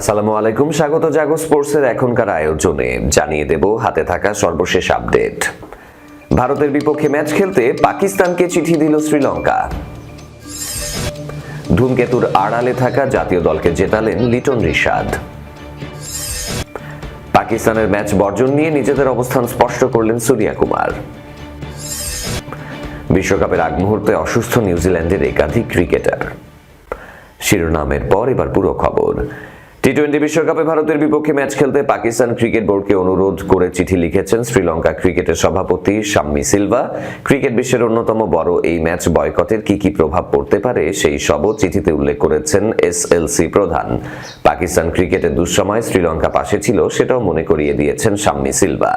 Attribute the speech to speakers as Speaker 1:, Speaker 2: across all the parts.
Speaker 1: আসসালামু আলাইকুম। স্বাগত জাগো স্পোর্টসের এখনকার আয়োজনে। জানিয়ে দেব হাতে থাকা সর্বশেষ আপডেট। ভারতের বিপক্ষে ম্যাচ খেলতে পাকিস্তানকে চিঠি দিল শ্রীলঙ্কা। ধূমকেতুর আড়ালে থাকা জাতীয় দলকে জেতালেন লিটন রিশাদ। পাকিস্তানের ম্যাচ বর্জন নিয়ে নিজেদের অবস্থান স্পষ্ট করলেন সুরিয়া কুমার। বিশ্বকাপের আগ মুহূর্তে অসুস্থ নিউজিল্যান্ডের একাধিক ক্রিকেটার। শিরোনামের পর এবার পুরো খবর। টি টোয়েন্টি বিশ্বকাপে ভারতের বিপক্ষে ম্যাচ খেলতে পাকিস্তান ক্রিকেট বোর্ডকে অনুরোধ করে চিঠি লিখেছেন শ্রীলঙ্কা ক্রিকেটের সভাপতি শাম্মি সিলভা। ক্রিকেট বিশ্বের অন্যতম বড় এই ম্যাচ বয়কটের কি কি প্রভাব পড়তে পারে সেই সবও চিঠিতে উল্লেখ করেছেন এসএলসি প্রধান। পাকিস্তান ক্রিকেটের দুঃসময় শ্রীলঙ্কা পাশে ছিল সেটাও মনে করিয়ে দিয়েছেন শাম্মি সিলভা।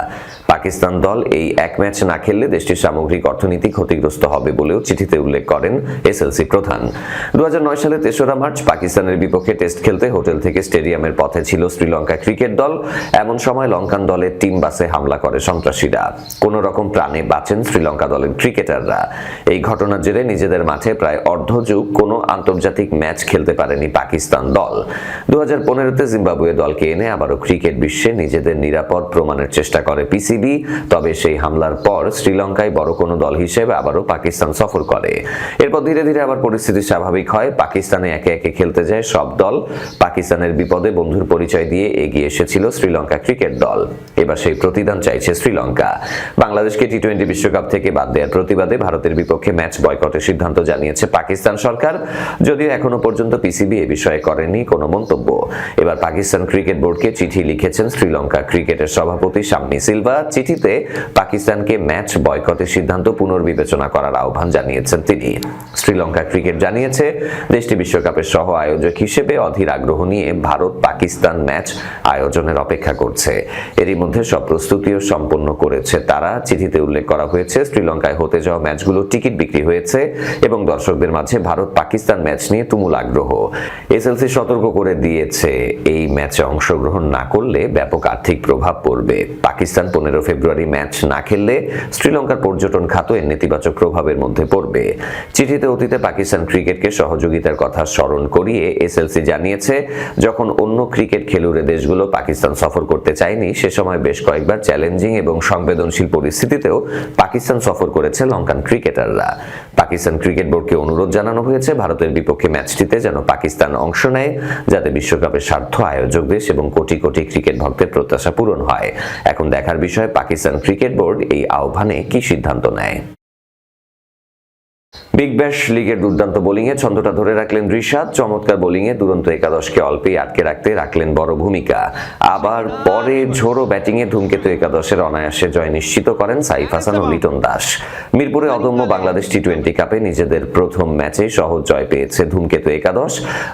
Speaker 1: পাকিস্তান দল এই এক ম্যাচ না খেললে দেশটির সামগ্রিক অর্থনীতি ক্ষতিগ্রস্ত হবে বলেও চিঠিতে উল্লেখ করেন এসএলসি প্রধান। দু হাজার নয় সালে তেসরা মার্চ পাকিস্তানের বিপক্ষে টেস্ট খেলতে হোটেল থেকে স্টেডিয়ামের পথে ছিল শ্রীলঙ্কা ক্রিকেট দল। এমন সময় লঙ্কান দলের টিম বাসে হামলা করে সন্ত্রাসীরা। কোন রকম প্রাণে বাঁচেন শ্রীলঙ্কা দলের ক্রিকেটাররা। এই ঘটনার জেরে নিজেদের মাঠে প্রায় অর্ধযুগ কোনো আন্তর্জাতিক ম্যাচ খেলতে পারেনি পাকিস্তান দল। দু হাজার পনেরোতে জিম্বাবুয়ে দলকে এনে আবারও ক্রিকেট বিশ্বে নিজেদের নিরাপদ প্রমাণের চেষ্টা করে পিসিবি। তবে সেই হামলার পর শ্রীলঙ্কায় বড় কোনো দল হিসেবে আবারও পাকিস্তান সফর করে। এরপর ধীরে ধীরে আবার পরিস্থিতি স্বাভাবিক হয়। পাকিস্তানে একে একে খেলতে যায় সব দল। পাকিস্তানের বিপদে বন্ধুর পরিচয় দিয়ে এগিয়ে এসেছিল শ্রীলঙ্কা ক্রিকেট দল। এবার সেই প্রতিদান চাইছে শ্রীলঙ্কা। বাংলাদেশকে টি টোয়েন্টি বিশ্বকাপ থেকে বাদ দেওয়ার প্রতিবাদে ভারতের বিপক্ষে ম্যাচ বয়কটের সিদ্ধান্ত জানিয়েছে পাকিস্তান সরকার। যদিও এখনও পর্যন্ত পিসিবি এ বিষয়ে করেনি কোনো মন্তব্য। এবার পাকিস্তান ক্রিকেট বোর্ডকে চিঠি লিখেছেন শ্রীলঙ্কা ক্রিকেটের সভাপতি শাম্মি সিলভা। চিঠিতে পাকিস্তানকে ম্যাচ বয়কটের সিদ্ধান্ত পুনর্বিবেচনা করার আহ্বান জানিয়েছেন তিনি। শ্রীলঙ্কা ক্রিকেট জানিয়েছে, দেশটি বিশ্বকাপের সহ আয়োজক হিসেবে অধীর আগ্রহ নিয়ে ভারত পাকিস্তান ম্যাচ আয়োজনের অপেক্ষা করছে। এরই মধ্যে সব প্রস্তুতিও সম্পন্ন করেছে তারা। চিঠিতে উল্লেখ করা হয়েছে, শ্রীলঙ্কায় হতে যাওয়া ম্যাচগুলোর টিকিট বিক্রি হয়েছে এবং দর্শকদের মাঝে ভারত পাকিস্তান ম্যাচ নিয়ে তুমুল আগ্রহ। এসএলসি সতর্ক করে দিয়েছে, এই ম্যাচে অংশগ্রহণ না করলে ব্যাপক আর্থিক প্রভাব পড়বে। পাকিস্তান পনেরো ফেব্রুয়ারি ম্যাচ না খেললে শ্রীলঙ্কার পর্যটন খাত এর নেতিবাচক প্রভাবের মধ্যে পড়বে। চিঠিতে অতীতে পাকিস্তান ক্রিকেটকে সহযোগিতার কথা স্মরণ করিয়ে এসএলসি জানিয়েছে, যখন অন্য ক্রিকেট খেলুড়ে দেশগুলো পাকিস্তান সফর করতে চায়নি, সে সময় বেশ কয়েকবার চ্যালেঞ্জিং এবং সংবেদনশীল পরিস্থিতিতেও পাকিস্তান সফর করেছে লঙ্কান ক্রিকেটাররা। পাকিস্তান ক্রিকেট বোর্ডকে অনুরোধ জানানো হয়েছে, ভারতের বিপক্ষে ম্যাচটিতে যেন পাকিস্তান অংশ নেয়, যাতে বিশ্বকাপের স্বার্থ আয়োজক দেশ এবং কোটি কোটি ক্রিকেট ভক্তের প্রত্যাশা পূরণ হয়। এখন দেখার বিষয়, পাকিস্তান ক্রিকেট বোর্ড এই আহ্বানে কি সিদ্ধান্ত নেয়? বিগ ব্যাশ লিগের দুর্দান্ত বোলিংয়ে ছন্দটা ধরে রাখলেন ঋষাদ চমৎকার বোলিংয়ে দুরন্ত একাদশকে অল্পেই আটকে রাখতে রাখলেন বড় ভূমিকা। আবার পরে ঝোড়ো ব্যাটিংয়ে ধূমকেতু একাদশের অনায়াসে জয় নিশ্চিত করেন সাইফ হাসান ও লিটন দাস। মিরপুরে অদম্য বাংলাদেশ টি টোয়েন্টি কাপে নিজেদের প্রথম ম্যাচে সহজ জয় পেয়েছে ধূমকেতু একাদশ।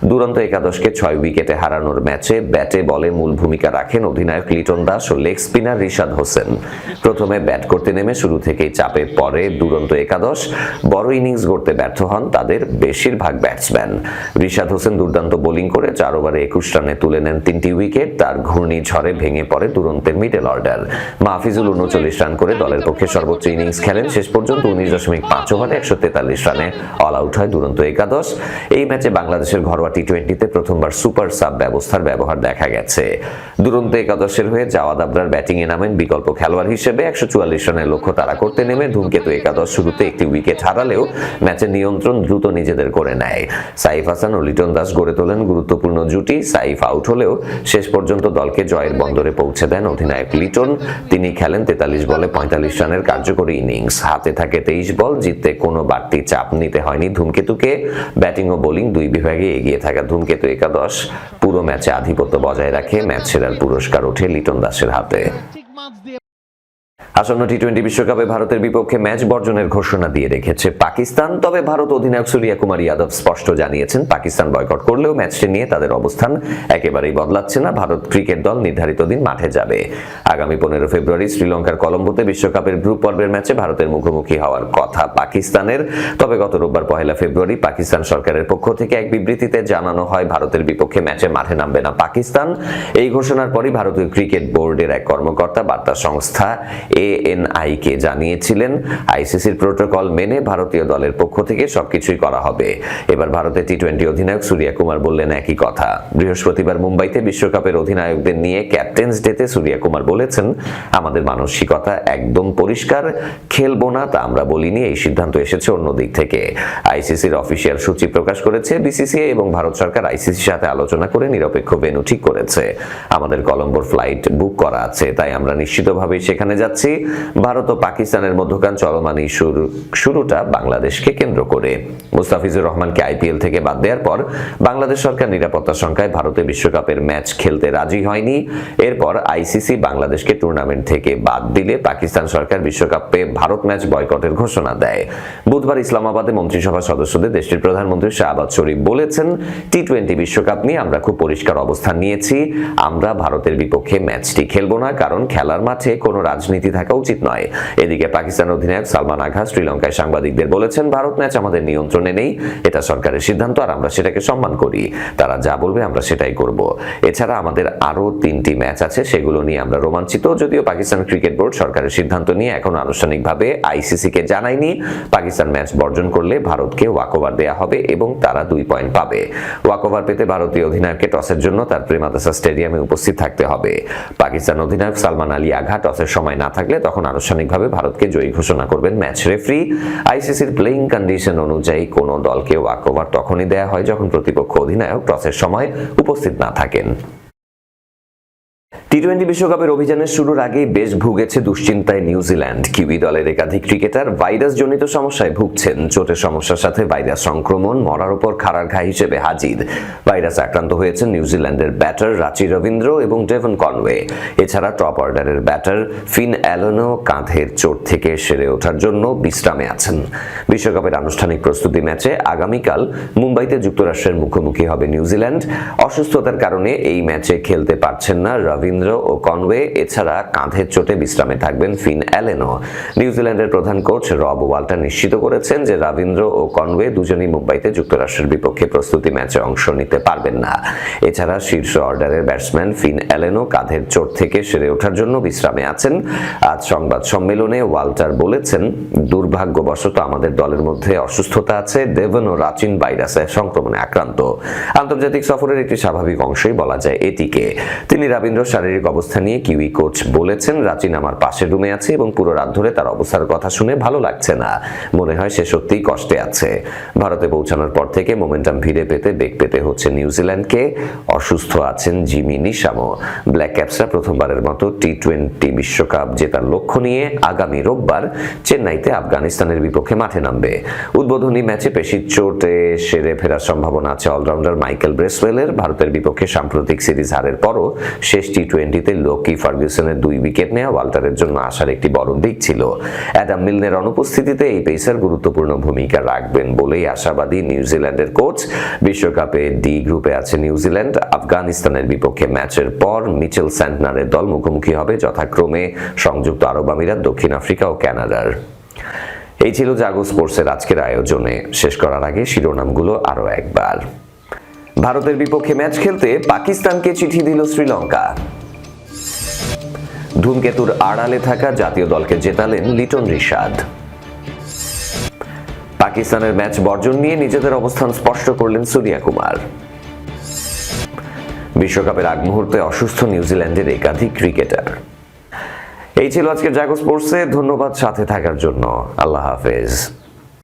Speaker 1: দুরন্ত একাদশকে ছয় উইকেটে হারানোর ম্যাচে ব্যাটে বলে মূল ভূমিকা রাখেন অধিনায়ক লিটন দাস ও লেগ স্পিনার ঋষাদ হোসেন। প্রথমে ব্যাট করতে নেমে শুরু থেকেই চাপে পড়ে দুরন্ত একাদশ। বড় ইনিংস গড়তে ব্যর্থ হন তাদের বেশিরভাগ ব্যাটসম্যান রিশাদ হোসেন দুর্দান্ত বোলিং করে চার ওভারে একুশ রানে তুলে নেন তিনটি উইকেট, তার ঘূর্ণিঝড়ে ভেঙে পড়ে দুরন্তের মিডল অর্ডার মাহফিজুল উনচল্লিশ রান করে দলের পক্ষে সর্বোচ্চ ইনিংস খেলেন। শেষ পর্যন্ত উনিশ দশমিক পাঁচ ওভারে একশো তেতাল্লিশ রানে অল আউট হয় দুরন্ত একাদশ। এই ম্যাচে বাংলাদেশের ঘরোয়া টি টোয়েন্টিতে প্রথমবার সুপার সাব ব্যবস্থার ব্যবহার দেখা গেছে। দুরন্ত একাদশের হয়ে জাওয়াদ আবরার ব্যাটিংয়ে নামেন বিকল্প খেলোয়াড় হিসেবে। একশো চুয়াল্লিশ রানের লক্ষ্য তারা করতে নেমে ধূমকেতু একাদশ শুরুতে একটি উইকেট হারালেও ম্যাচের নিয়ন্ত্রণ দ্রুত নিজেদের করে নেয়। সাইফ হাসান ও লিটন দাস গড়ে তোলেন গুরুত্বপূর্ণ জুটি। সাইফ আউট হলেও শেষ পর্যন্ত দলকে জয়ের বন্দরে পৌঁছে দেন অধিনায়ক লিটন। তিনি খেলেন তেতাল্লিশ বলে পঁয়তাল্লিশ রানের কার্যকরী ইনিংস। হাতে থাকে তেইশ বল, জিততে কোনো বাড়তি চাপ নিতে হয়নি ধূমকেতুকে। ব্যাটিং ও বোলিং দুই বিভাগে এগিয়ে থাকা ধূমকেতু একাদশ। পুরো ম্যাচে আধিপত্য বজায় রাখে ম্যাচ সেরার পুরস্কার ওঠে লিটন দাসের হাতে। আসন্ন টি টোয়েন্টি বিশ্বকাপে ভারতের বিপক্ষে ম্যাচ বর্জনের ঘোষণা দিয়ে রেখেছে পাকিস্তান। তবে ভারত অধিনায়ক সুরিয়া কুমার যাদব স্পষ্ট জানিয়েছেন, পাকিস্তান বয়কট করলেও ম্যাচটি নিয়ে তাদের অবস্থান একেবারেই বদলাচ্ছে না। ভারত ক্রিকেট দল নির্ধারিত দিন মাঠে যাবে। আগামী পনেরো ফেব্রুয়ারি শ্রীলঙ্কার কলম্বোতে বিশ্বকাপের গ্রুপ পর্বের ম্যাচে ভারতের মুখোমুখি হওয়ার কথা পাকিস্তানের। তবে গত রোববার পহেলা ফেব্রুয়ারি পাকিস্তান সরকারের পক্ষ থেকে এক বিবৃতিতে জানানো হয়, ভারতের বিপক্ষে ম্যাচে মাঠে নামবে না পাকিস্তান। এই ঘোষণার পরই ভারতীয় ক্রিকেট বোর্ডের এক কর্মকর্তা, বার্তা সংস্থা এ এএনআই কে জানিয়েছিলেন। আইসিসির প্রোটোকল মেনে ভারতীয় দলের পক্ষ থেকে সবকিছুই করা হবে। এবার ভারতের টি টোয়েন্টি অধিনায়ক সূর্যা কুমার বললেন একই কথা। বৃহস্পতিবার মুম্বাইতে বিশ্বকাপের অধিনায়কদের নিয়ে ক্যাপ্টেন্স ডেতে সূর্যা কুমার বলেছেন, আমাদের মানসিকতা একদম পরিষ্কার, খেলব না তা আমরা বলিনি এই সিদ্ধান্ত এসেছে অন্য দিক থেকে। আইসিসির অফিসিয়াল সূচি প্রকাশ করেছে বিসিসিআই এবং ভারত সরকার আইসিসির সাথে আলোচনা করে নিরপেক্ষ ভেন্যু ঠিক করেছে। আমাদের কলম্বোর ফ্লাইট বুক করা আছে, তাই আমরা নিশ্চিতভাবেই সেখানে যাচ্ছি। ভারত ও পাকিস্তানের মধ্যকার চলমান ইস্যুর শুরুটা বাংলাদেশকে কেন্দ্র করে। মুস্তাফিজুর রহমানকে আইপিএল থেকে বাদ দেওয়ার পর বাংলাদেশ সরকার নিরাপত্তা সংখ্যায় ভারতে বিশ্বকাপের ম্যাচ খেলতে রাজি হয়নি। এরপর আইসিসি বাংলাদেশকে টুর্নামেন্ট থেকে বাদ দিলে পাকিস্তান সরকার বিশ্বকাপে ভারত ম্যাচ বয়কটের ঘোষণা দেয়। বুধবার ইসলামাবাদে মন্ত্রিসভার সদস্যদের দেশটির প্রধানমন্ত্রী শাহবাজ শরীফ বলেছেন টি টোয়েন্টি বিশ্বকাপ নিয়ে আমরা খুব পরিষ্কার অবস্থান নিয়েছি। আমরা ভারতের বিপক্ষে ম্যাচটি খেলব না, কারণ খেলার মাঠে কোনো রাজনীতি থাকা উচিত নয়। এদিকে পাকিস্তান অধিনায়ক সালমান আঘা শ্রীলঙ্কায় সাংবাদিকদের বলেছেন, ভারত ম্যাচ আমাদের নিয়ন্ত্রণে নেই, এটা সরকারের সিদ্ধান্ত আর আমরা সেটাকে সম্মান করি। তারা যা বলবে আমরা সেটাই করব। এছাড়া আমাদের আরও তিনটি ম্যাচ আছে, সেগুলো নিয়ে আমরা রোমাঞ্চিত। যদিও পাকিস্তান ক্রিকেট বোর্ড সরকারের সিদ্ধান্ত নিয়ে এখন আনুষ্ঠানিকভাবে আইসিসি কে জানায়নি। পাকিস্তান ম্যাচ বর্জন করলে ভারতকে ওয়াকওভার দেয়া হবে এবং তারা দুই পয়েন্ট পাবে। ওয়াকওভার পেতে ভারতীয় অধিনায়ককে টসের জন্য তার প্রেমাদাসা স্টেডিয়ামে উপস্থিত থাকতে হবে। পাকিস্তান অধিনায়ক সালমান আলী আঘা টসের সময় না থাকলে তখন আনুষ্ঠানিকভাবে ভারতকে জয়ী ঘোষণা করবেন ম্যাচ রেফারি। আইসিসির প্লেইং কন্ডিশন অনুযায়ী কোনো দলকে ওয়াকওভার তখনই দেয়া হয় যখন প্রতিপক্ষ অধিনায়ক টসের সময় উপস্থিত না থাকেন। টি টোয়েন্টি বিশ্বকাপের অভিযানের শুরুর আগেই বেশ ভুগেছে দুশ্চিন্তায় নিউজিল্যান্ড। কিউই দলের একাধিক ক্রিকেটার ভাইরাস জনিত সমস্যায় ভুগছেন। চোটের সমস্যার সাথে ভাইরাস সংক্রমণ, মরার উপর খাড়ার ঘা হিসেবে হাজির। ভাইরাস আক্রান্ত হয়েছেন নিউজিল্যান্ডের ব্যাটার রাচি রবীন্দ্র এবং ডেভন কনওয়ে। এছাড়া টপ অর্ডারের ব্যাটার ফিন অ্যালোনো কাঁধের চোট থেকে সেরে ওঠার জন্য বিশ্রামে আছেন। বিশ্বকাপের আনুষ্ঠানিক প্রস্তুতি ম্যাচে আগামীকাল মুম্বাইতে যুক্তরাষ্ট্রের মুখোমুখি হবে নিউজিল্যান্ড। অসুস্থতার কারণে এই ম্যাচে খেলতে পারছেন না রবীন্দ্র। ও কনওয়ে, এছাড়া কাঁধের চোটে বিশ্রামে থাকবেন ফিন অ্যালেনো নিউজিল্যান্ডের প্রধান কোচ রব ওয়াল্টার নিশ্চিত করেছেন যে রবীন্দ্র ও কনওয়ে দুজনই মুম্বাইতে যুক্তরাষ্ট্রের বিপক্ষে প্রস্তুতি ম্যাচে অংশ নিতে পারবেন না। এছাড়া শীর্ষ অর্ডারের ব্যাটসম্যান ফিন অ্যালেনো কাঁধের চোট থেকে সেরে ওঠার জন্য বিশ্রামে আছেন। আজ সংবাদ সম্মেলনে ওয়াল্টার বলেছেন, দুর্ভাগ্যবশত আমাদের দলের মধ্যে অসুস্থতা আছে দেবন ও রাচিন ভাইরাসে সংক্রমণে আক্রান্ত। আন্তর্জাতিক সফরের একটি স্বাভাবিক অংশই বলা যায় এটিকে। তিনি রবীন্দ্র শারীরিক অবস্থা নিয়ে কিউই কোচ বলেছেন, রাচিন আমার পাশের রুমে আছে এবং পুরো রাত ধরে তার অবস্থার কথা শুনে ভালো লাগছে না। মনে হয় সে সত্যিই কষ্টে আছে। ভারতে পৌঁছানোর পর থেকে মোমেন্টাম ফিরে পেতে বেগ পেতে হচ্ছে নিউজিল্যান্ডকে। অসুস্থ আছেন জিমি নিশামো। ব্ল্যাক ক্যাপসরা প্রথমবারের মতো টি টোয়েন্টি বিশ্বকাপ জেতার লক্ষ্য নিয়ে আগামী রোববার চেন্নাইতে আফগানিস্তানের বিপক্ষে মাঠে নামবে। উদ্বোধনী ম্যাচে পেশির চোটে সেরে ফেরার সম্ভাবনা আছে অলরাউন্ডার মাইকেল ব্রেসওয়েলের। ভারতের বিপক্ষে সাম্প্রতিক সিরিজ হারের পরও শেষ টি টোয়েন্টিতে লোকি ফার্গুসনের দুই উইকেট নেওয়া ওয়াল্টারের জন্য আসার একটি বড় দিক ছিল অ্যাডাম মিলনের অনুপস্থিতিতে এই পেসার গুরুত্বপূর্ণ ভূমিকা রাখবেন বলেই আশাবাদী নিউজিল্যান্ডের কোচ। বিশ্বকাপে ডি গ্রুপে আছে নিউজিল্যান্ড আফগানিস্তানের বিপক্ষে ম্যাচের পর মিচেল স্যান্টনারের দল মুখোমুখি হবে যথাক্রমে সংযুক্ত আরব আমিরাত, দক্ষিণ আফ্রিকা ও ক্যানাডার এই ছিল জাগো স্পোর্টসের আজকের আয়োজনে। শেষ করার আগে শিরোনামগুলো আরও একবার। ভারতের বিপক্ষে ম্যাচ খেলতে পাকিস্তানকে চিঠি দিল শ্রীলঙ্কা। ধূমকেতুর আড়ালে থাকা জাতীয় দলকে জেতালেন লিটন রিশাদ। পাকিস্তানের ম্যাচ বর্জন নিয়ে নিজেদের অবস্থান স্পষ্ট করলেন সোনিয়া কুমার। বিশ্বকাপের আগ মুহূর্তে অসুস্থ নিউজিল্যান্ডের একাধিক ক্রিকেটার। এই ছিল আজকের জাগো স্পোর্টসে, ধন্যবাদ সাথে থাকার জন্য। আল্লাহ হাফেজ।